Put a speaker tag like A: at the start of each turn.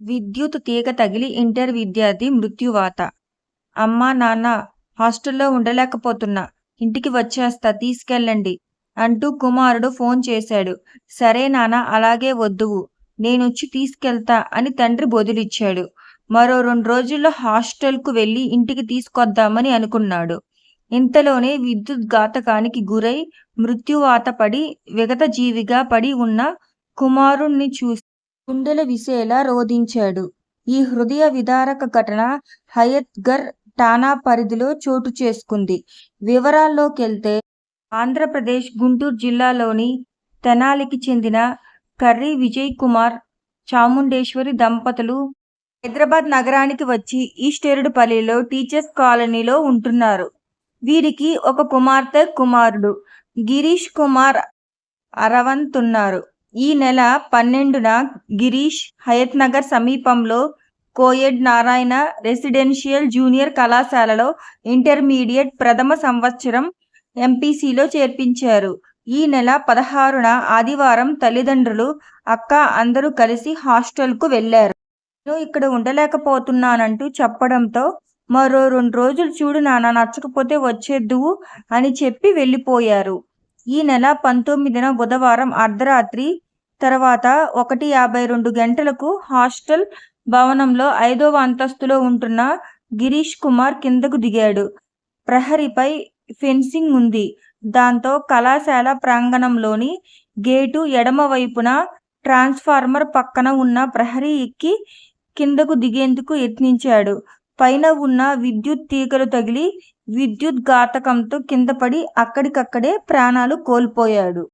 A: విద్యుత్ తీగ తగిలి ఇంటర్ విద్యార్థి మృత్యువాత. అమ్మా నాన్న హాస్టల్లో ఉండలేకపోతున్నా. ఇంటికి వచ్చేస్తా తీసుకెళ్ళండి అంటూ కుమారుడు ఫోన్ చేశాడు. సరే నాన్న అలాగే వద్దువు నేనొచ్చి తీసుకెళ్తా అని తండ్రి బొదిలిచ్చాడు. మరో రెండు రోజుల్లో హాస్టల్కు వెళ్ళి ఇంటికి తీసుకొద్దామని అనుకున్నాడు. ఇంతలోనే విద్యుత్ ఘాతకానికి గురై మృత్యువాత పడి విగత జీవిగా పడి ఉన్న కుమారుణ్ణి చూసి గుండెల విసేలా రోధించాడు. ఈ హృదయ విదారక ఘటన హయత్గర్ ఠాణా పరిధిలో చోటు చేసుకుంది. వివరాల్లోకెళ్తే ఆంధ్రప్రదేశ్ గుంటూరు జిల్లాలోని తెనాలికి చెందిన కర్రీ విజయ్ కుమార్ చాముండేశ్వరి దంపతులు హైదరాబాద్ నగరానికి వచ్చి ఈస్టేరుడుపల్లిలో టీచర్స్ కాలనీలో ఉంటున్నారు. వీరికి ఒక కుమార్తె కుమారుడు గిరీష్ కుమార్ అరవంత్ ఉన్నారు ఈ నెల పన్నెండున గిరీష్ హయత్ నగర్ సమీపంలో కోయెడ్ నారాయణ రెసిడెన్షియల్ జూనియర్ కళాశాలలో ఇంటర్మీడియట్ ప్రథమ సంవత్సరం ఎంపీసీలో చేర్పించారు. ఈ నెల పదహారున ఆదివారం తల్లిదండ్రులు అక్క అందరూ కలిసి హాస్టల్కు వెళ్ళారు నేను ఇక్కడ ఉండలేకపోతున్నానంటూ చెప్పడంతో మరో రెండు రోజులు చూడు నాన్న నచ్చకపోతే వచ్చేద్దువు అని చెప్పి వెళ్ళిపోయారు. ఈ నెల పంతొమ్మిదిన బుధవారం అర్ధరాత్రి తర్వాత ఒకటి యాభై రెండు గంటలకు హాస్టల్ భవనంలో ఐదవ అంతస్తులో ఉంటున్న గిరీష్ కుమార్ కిందకు దిగాడు. ప్రహరీపై ఫెన్సింగ్ ఉంది. దాంతో కళాశాల ప్రాంగణంలోని గేటు ఎడమవైపున ట్రాన్స్ఫార్మర్ పక్కన ఉన్న ప్రహరీ ఎక్కి కిందకు దిగేందుకు యత్నించాడు. పైన ఉన్న విద్యుత్ తీగలు తగిలి విద్యుత్ ఘాతకంతో కింద పడి అక్కడికక్కడే ప్రాణాలు కోల్పోయాడు.